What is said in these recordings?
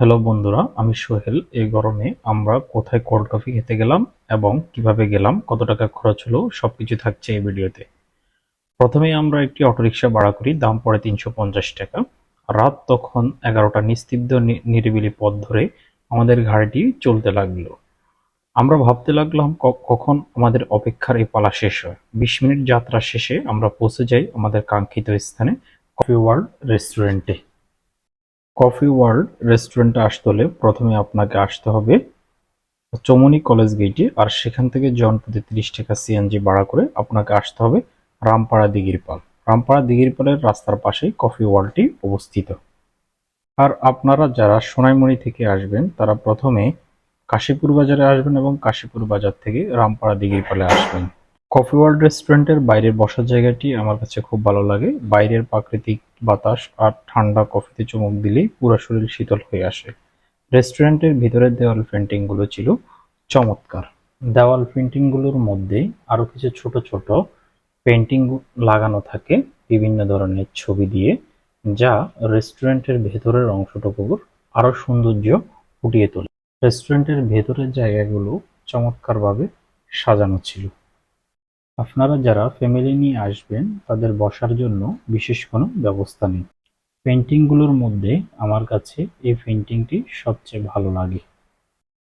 Hello বন্ধুরা, আমি সোহেল। এই গরমে আমরা কোথায় কোল্ড কফি খেতে গেলাম এবং কীভাবে গেলাম, কত টাকা খরচ হলো, সবকিছু থাকছে এই ভিডিওতে। প্রথমেই আমরা একটি অটোরিকশা ভাড়া করি, দাম পড়ে তিনশো পঞ্চাশ টাকা। রাত তখন এগারোটা নিস্তব্ধ নিরিবিলি পথ ধরে আমাদের গাড়িটি চলতে লাগল। আমরা ভাবতে লাগলাম কখন আমাদের অপেক্ষার এই পালা শেষ হয়। বিশ মিনিট যাত্রা শেষে আমরা পৌঁছে যাই আমাদের কাঙ্ক্ষিত স্থানে, কফি ওয়ার্ল্ড রেস্টুরেন্টে। কফি ওয়ার্ল্ড রেস্টুরেন্টে আসতে হলে প্রথমে আপনাকে আসতে হবে চমনি কলেজ গেটে আর সেখান থেকে জন প্রতি তিরিশ টাকা সিএনজি ভাড়া করে আপনাকে আসতে হবে রামপাড়া দিঘিরপাল রামপাড়া দিঘিরপালের রাস্তার পাশেই কফি ওয়ার্ল্ডটি অবস্থিত। আর আপনারা যারা সোনাইমণি থেকে আসবেন, তারা প্রথমে কাশীপুর বাজারে আসবেন এবং কাশীপুর বাজার থেকে রামপাড়া দিঘিরপালে আসবেন। কফি ওয়ার্ল্ড রেস্টুরেন্টের বাইরের বসার জায়গাটি আমার কাছে খুব ভালো লাগে। বাইরের প্রাকৃতিক বাতাস আর ঠান্ডা কফিতে চুমুক দিলেই পুরো শরীর শীতল হয়ে আসে। রেস্টুরেন্টের ভিতরের দেওয়াল পেন্টিংগুলো ছিল চমৎকার। দেওয়াল পেন্টিংগুলোর মধ্যে আরও কিছু ছোট ছোট পেন্টিং লাগানো থাকে বিভিন্ন ধরনের ছবি দিয়ে, যা রেস্টুরেন্টের ভেতরের অংশটুকুর আরও সৌন্দর্য ফুটিয়ে তোলে। রেস্টুরেন্টের ভেতরের জায়গাগুলো চমৎকারভাবে সাজানো ছিল। আপনারা যারা ফ্যামিলি নিয়ে আসবেন, তাদের বসার জন্য বিশেষ কোনো ব্যবস্থা নেই। পেন্টিংগুলোর মধ্যে আমার কাছে এই পেন্টিংটি সবচেয়ে ভালো লাগে।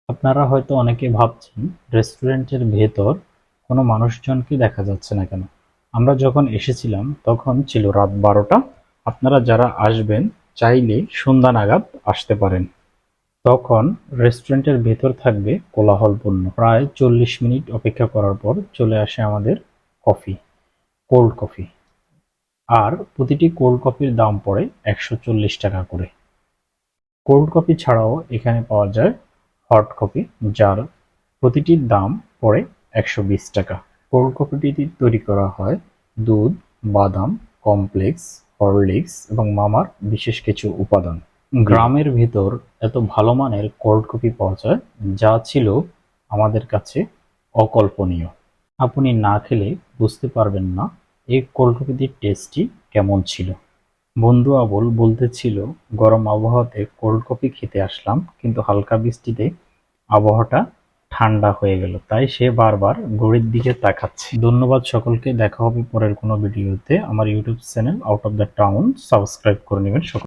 আপনারা হয়তো অনেকে ভাবছেন রেস্টুরেন্টের ভেতর কোনো মানুষজনকে দেখা যাচ্ছে না কেন? আমরা যখন এসেছিলাম, তখন ছিল রাত বারোটা। আপনারা যারা আসবেন, চাইলে সন্ধ্যা নাগাদ আসতে পারেন। তখন রেস্টুরেন্টের ভেতর থাকবে কোলাহলপূর্ণ। প্রায় চল্লিশ মিনিট অপেক্ষা করার পর চলে আসে আমাদের কফি, কোল্ড কফি। আর প্রতিটি কোল্ড কফির দাম পড়ে একশো চল্লিশ টাকা করে। কোল্ড কফি ছাড়াও এখানে পাওয়া যায় হট কফি, যার প্রতিটির দাম পড়ে একশো বিশ টাকা। কোল্ড কফিটি তৈরি করা হয় দুধ, বাদাম, কমপ্লেক্স, হরলিক্স এবং মামার বিশেষ কিছু উপাদান। গ্রামের ভিতর এত ভালো মানের কোল্ড কফি পাওয়া যায় যা ছিল আমাদের কাছে অকল্পনীয়। আপনি না খেলে বুঝতে পারবেন না এই কোল্ড কফিটির টেস্টটি কেমন ছিল। বন্ধু আবুল বলতেছিল, গরম আবহাওয়াতে কোল্ড কফি খেতে আসলাম, কিন্তু হালকা বৃষ্টিতে আবহাওয়াটা ঠান্ডা হয়ে গেল, তাই সে বারবার ঘড়ির দিকে তাকাচ্ছে। ধন্যবাদ সকলকে, দেখা হবে পরের কোনো ভিডিওতে। আমার YouTube channel out of the town subscribe করে নেবেন সকল